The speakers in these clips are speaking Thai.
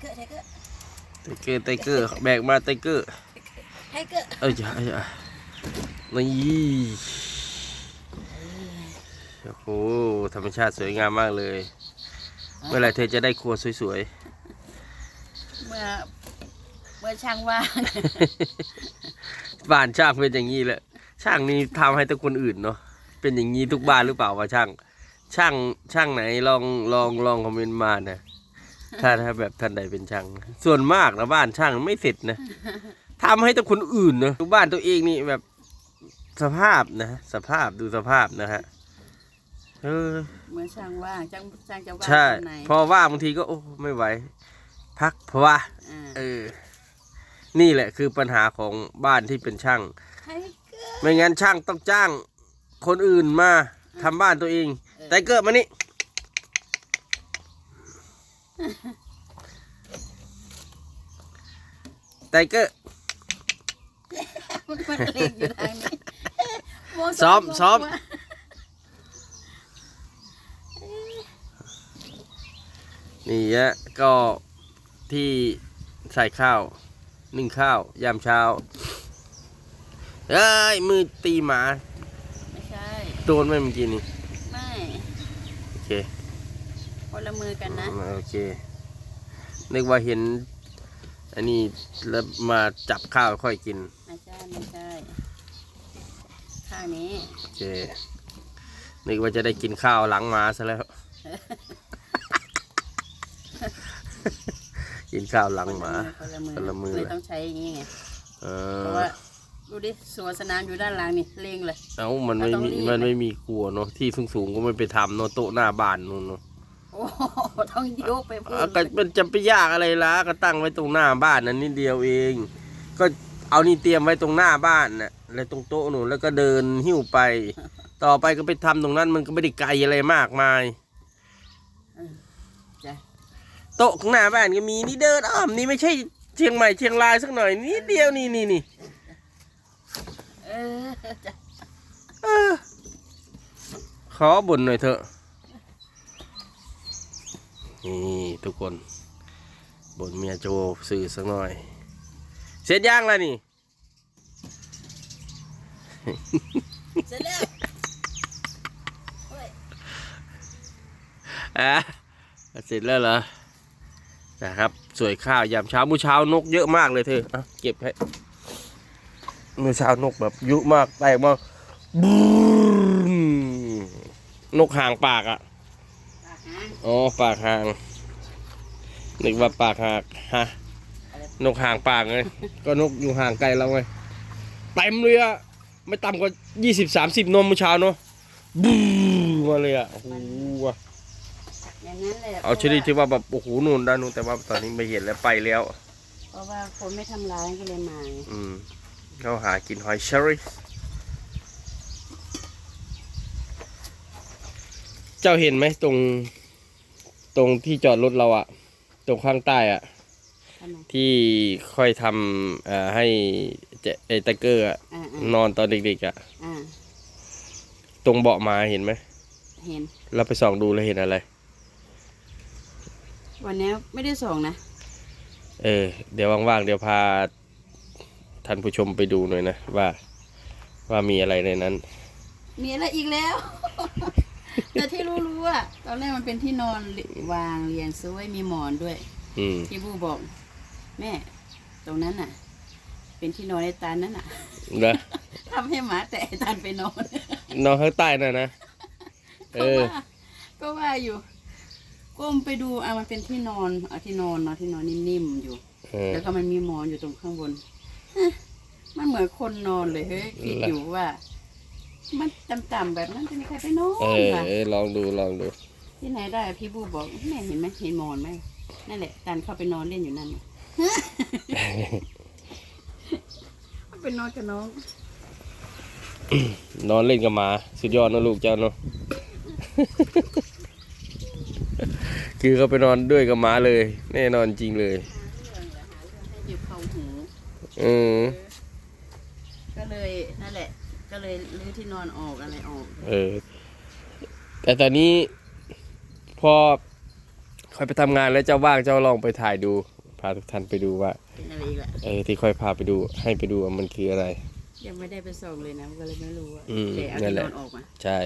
เกอร์ไทเกอร์ไทเกอร์ไทเกอร์แบกมาไทเกอร์ไทเกอร์เอ้ยจ้ะเอ้ยจ้ะนี่โอ้โหธรรมชาติสวยงามมากเลย เมื่อไหรเธอจะได้ครัวสวยเมื่อเมื่อช่างว่างๆบ้านช่างเป็นอย่างนี้แหละช่างนี่ทำให้แต่คนอื่นเนาะเป็นอย่างนี้ทุกบ้านหรือเปล่าวะช่าง ช่างช่างไหนลองลองลองคอมเมนต์มานะ ถ้าถ้าแบบท่านใดเป็นช่าง ส่วนมากนะบ้านช่างไม่เสร็จนะทำให้แต่คนอื่นเนาะทุกบ้านตัวเองนี่แบบสภาพนะ สภาพดูสภาพนะฮะเออเมื่อช่างว่างช่างช่างจะว่างใช่ตอนไหนพอว่าบางทีก็โอ้ไม่ไหว พักเพราะว่าอ่าเออ นี่แหละคือปัญหาของบ้านที่เป็นช่างไทเกอร์ไม่งั้นช่างต้องจ้างคนอื่นมาทำบ้านตัวเอง แต่เกิดมานี่ ไทเกอร์มันมันเล็งอยู่ทางนี้โซ้อมซ้อมว่านี่ฮะก็ที่ใส่ข้าวนึ่งข้าวยามเช้าเอ้ยมือตีหมาไม่ใช่ โดนไหมเมื่อกี้นี่ ไม่ โอเค คนละมือกันนะ อืมโอเค นึกว่าเห็น อันนี้แล้วมาจับข้าวค่อยกิน ไม่ใช่ไม่ใช่ข้างนี้ โอเค นึกว่าจะได้กินข้าวหลังหมาซะแล้ว กินข้าวหลังหมา คนละมือคนละมือ เลยต้องใช้อย่างนี้ไง เอเพอราะว่าดูดิสวนสนามอยู่ด้านหลังนี่เล็งเลย เอ้ามันไม่เราต้องมีรีบมันไม่มีครัวเนาะ ที่สูงสูงๆก็ไม่ไปทำเนาะโต๊ะหน้าบ้านนู่นเนาะโอ้โห ต้องยกไปพูดอะก็มันจะไปยากอะไรล่ะก็ตั้งไว้ตรงหน้าบ้านนั่นนิดเดียวเอง ก็เอานี่เตรียมไว้ตรงหน้าบ้านน่ะแล้วตรงโต๊ะนู่นแล้วก็เดินหิ้วไป ต่อไปก็ไปทำตรงนั้นมันก็ไม่ได้ไกลอะไรมากมาย จ้ะโต๊ะข้างหน้าบ้านก็มีนี่เดินอ้อมนี่ไม่ใช่เชียงใหม่เชียงรายสักหน่อยนิดเดียวนี่นี่นี่เออจ้ะ เออขอบ่นหน่อยเถอะ นี่ทุกคนบ่นเมียโจสื่อสักหน่อย เสร็จย่างแล้วนี่ เสร็จแล้วเฮ้ยอะเสร็จแล้วเหรอ นะครับสวยข้าวยามเช้ามื้อเช้านกเยอะมากเลยเธออะเก็บให้มื้อเช้านกแบบเยุมากแตกมากบูมนกหางปากอะปากหาง อ๋อปากหางนึกว่าปากหักฮะนกหางปากไงก็นกอยู่ห่างไกลเราไงเต็มเลยอะไม่ต่ำกว่ายี่สิบสามสิบนมเมื่อเช้าเนาะบูมาเลยอะโอ้โหอย่างนั้นเลยเอาชนิดที่ว่าแบบโอ้โหนู่นด้านนู้นแต่ว่าตอนนี้ไม่เห็นแล้วไปแล้วเพราะว่าคนไม่ทำร้ายก็เลยมาไงอืมเขาหากินหอยเชอรี่ เจ้าเห็นไหมตรง ตรงที่จอดรถเราอะตรงข้างใต้อะทำไม ที่ค่อยทำเอ่อให้เจไอตะเกอร์อะอ่าอ่านอนตอนเด็กๆอะอ่าตรงเบาะมาเห็นไหมเห็น เราไปส่องดูแล้วเห็นอะไร วันนี้ไม่ได้ส่งนะเออ เดี๋ยวว่างๆเดี๋ยวพาท่านผู้ชมไปดูหน่อยนะว่า ว่ามีอะไรในนั้น มีอะไรอีกแล้ว แต่ที่รู้ๆอะตอนแรกมันเป็นที่นอนวางเรียงซวยมีหมอนด้วย อืมพี่บูบอก แม่ ตรงนั้นน่ะ เป็นที่นอนไอ้ตานนั่นน่ะนะทำให้หมาแต่ไอ้ตานไปนอนนอนข้างใต้น่ะนะเอก็อ ว่าก็ว่าอยู่ก้มไปดูอะมันเป็นที่นอนอะที่นอนเนาะที่นอนนิ่มๆอยู่ เออ แล้วก็มันมีหมอนอยู่ตรงข้างบนเอ๊ะมันเหมือนคนนอนเลยเฮ้ยคิดอยู่ว่า มันต่ำๆแบบนั้นจะมีใครไปนอนเออล่ะเออลองดูลองดู ที่ไหนได้พี่บูบอกแม่เห็นไหมเห็นหมอนไหมนั่นแหละการเข้าไปนอนเล่นอยู่นั่นน่ะ ไปนอนกับน้องนอนเล่นกับหมา สุดยอดนะลูกเจ้าเนาะ คือเขาไปนอนด้วยกับหมาเลย แน่นอนจริงเลยให้หยิบเข้าหู อืมก็เลยนั่นแหละ ก็ เลยรื้อที่นอนออกอะไรออก เออ แต่ตอนนี้พอคค่อยไปทำงานแล้วเจ้าว่างเจ้าลองไปถ่ายดู พาทุกท่านไปดูว่า เป็นอะไรอีกล่ะ เออที่ค่อยพาไปดู ให้ไปดูว่ามันคืออะไร ยังไม่ได้ไปส่งเลยนะก็เลยไม่รู้อะอืมแต่เอานั่ที่นแหนละ อนออกมาใช่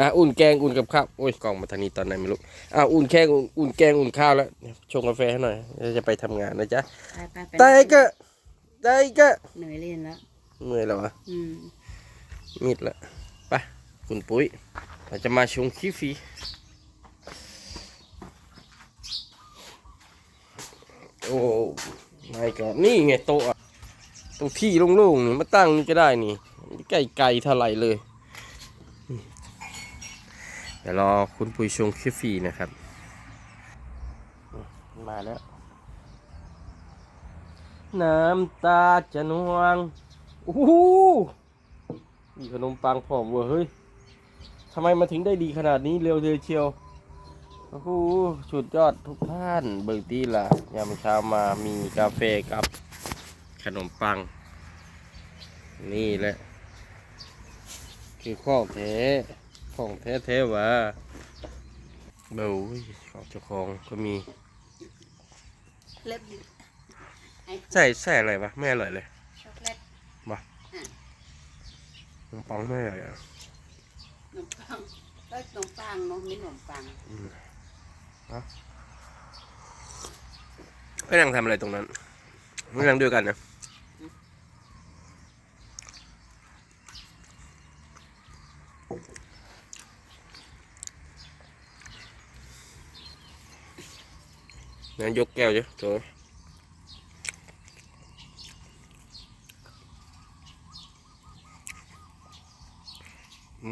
อะอุ่นแกงอุ่นกับข้าว โอ้ยกล่องมาทางนี้ตอนไหนไม่รู้ อะอุ่นแกงอุ่นแกงอุ่นข้าวแล้ว ชงกาแฟให้หน่อยแล้วจะไปทำงานนะจ๊ะไปไปไปไตก็ไตก็เหนื่อยเล่นแล้ว เมื่อยแล้ววะอืมมิดละไปคุณปุ้ยเราจะมาชงขี้ฟีโอ้ไม่ก็นี่ไงโต๊ะอะตรงที่โล่งๆนี่มาตั้งนี่ก็ได้นี่ใกล้ไกลเท่าไหร่เลยเดี๋ยวรอคุณปุ้ยชงขี้ฟีนะครับ มาแล้ว น้ำตาจะนวง โอ้โหมีขนมปังผอมเว้ยเฮ้ยทำไมมาถึงได้ดีขนาดนี้เร็วเลยเชียวโอ้โหสุดยอดทุกท่านเบิกดีล่ะยามเช้ามามีกาแฟกับขนมปัง นี่แหละ คือของแท้ของแท้แท้ๆวะเบาของเจ้าของก็มีเล็บไอ้ใส่ใส่อะไรวะไม่อร่อยเลยช็อกโกแล ตขนมปังไม่อร่อยอะขนมปังก็ขนมปังเนาะมีขนมปังไม่นั่งทำอะไรตรงนั้นไม่นั่งด้วยกันนะงั้นยกแก้วเยอะโถ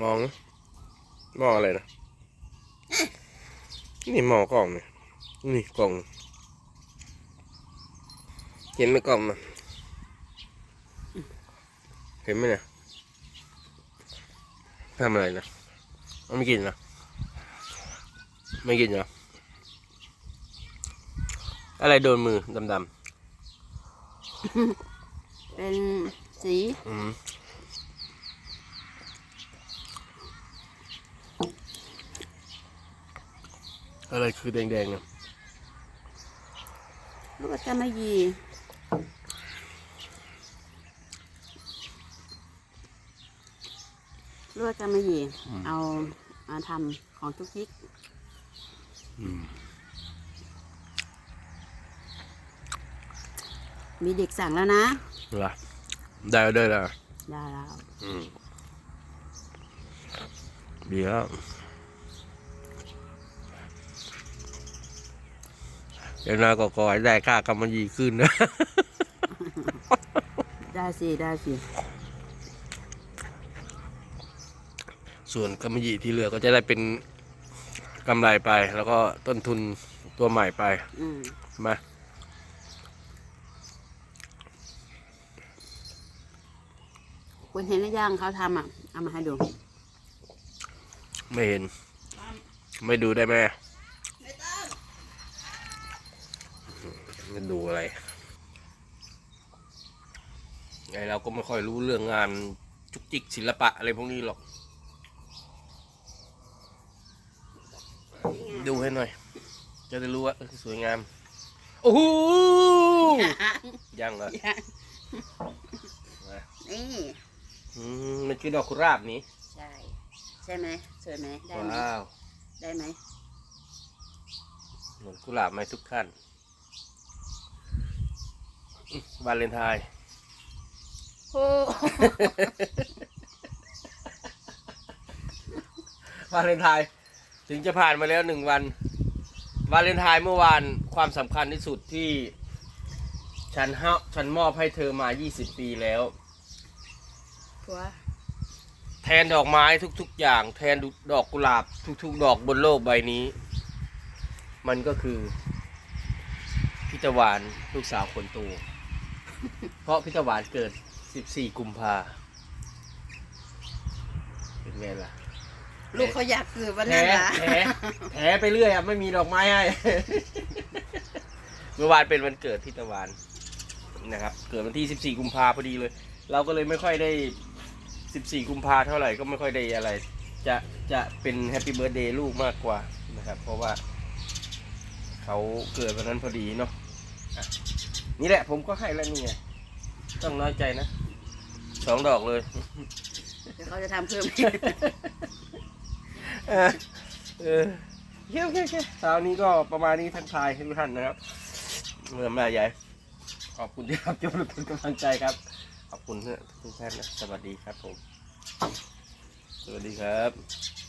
มองนะมองอะไรนะนี่มองกล่องเนี่ยนี่กล่อง เห็นไหมกล่องนะเห็นไหมเนี่ยทำอะไรนะเอาไม่กินนะไม่กินเหรออะไรโดนมือดำเป็นสีๆอืม อะไรคือแดงๆเนี่ยลูกกำมะหยี่ลวกกำมะหยี่เอามาทำของทุกทิกอืมมีเด็กสั่งแล้วนะล่ะได้ได้แล้วได้แล้วอืมดีแล้ว เดี๋ยวน้อยก็ขอให้ได้ค่ากำมันยีขึ้นนะ ได้สิ ได้สิ ส่วนกำมะหยี่ที่เหลือก็จะได้เป็นกำไรไป แล้วก็ต้นทุนตัวใหม่ไปอืมมาคุณเห็นหรือยังเขาทำอะ เอามาให้ดู ไม่เห็น ไม่ดูได้ไหม ไม่ดูอะไรไงเราก็ไม่ค่อยรู้เรื่องงานจุกจิกศิลปะอะไรพวกนี้หรอก ดูให้หน่อย จะได้รู้ว่าเออสวยงาม โอ้โหยังเหรอนี่อืมมันคือดอกกุหลาบนี้ ใช่ ใช่ไหมสวยไหมได้ไหมว้าวได้ไหมเหมือนกุหลาบไหมทุกท่านอื้อ วาเลนไทน์โอ้วาเลนไทน์ถึงจะผ่านมาแล้วหนึ่งวัน วาเลนไทน์เมื่อวานความสำคัญที่สุดที่ ฉันเฮาฉันมอบให้เธอมา 20 ปีแล้ว ผัวแทนดอกไม้ทุกๆอย่าง แทนดอกกุหลาบ ทุกๆ ดอกบนโลกใบนี้ มันก็คือพิตวานลูกสาวคนโต เพราะพิตวานเกิด 14 กุมภาเป็นไงล่ะ ลูกเขาอยากเกิดวันแถนั้นนะแถแถไปเรื่อยอะ ไม่มีดอกไม้ให้ เมื่อวานเป็นวันเกิดพิตวานนะครับ เกิดวันที่ 14 กุมภาพอดีเลย เราก็เลยไม่ค่อยได้ 14 กุมภาเท่าไหร่ก็ไม่ค่อยได้อะไร จะจะเป็นแฮปปี้เบิร์ดเดย์ลูกมากกว่านะครับ เพราะว่า เขาเกิดวันนั้นพอดีเนาะอะ นี่แหละผมก็ให้แล้วนี่ไงต้องน้อยใจนะสองดอกเลยเดี๋ยวเขาจะทำเพิ่ม เออเออโอเคโอเคโอเคเช้านี้ก็ประมาณนี้ทักทายให้ทุกท่านนะครับเมื่อมาใหญ่ขอบคุณที่รับชมและเป็นกำลังใจครับ ขอบคุณทุกท่านนะสวัสดีครับผม สวัสดีครับ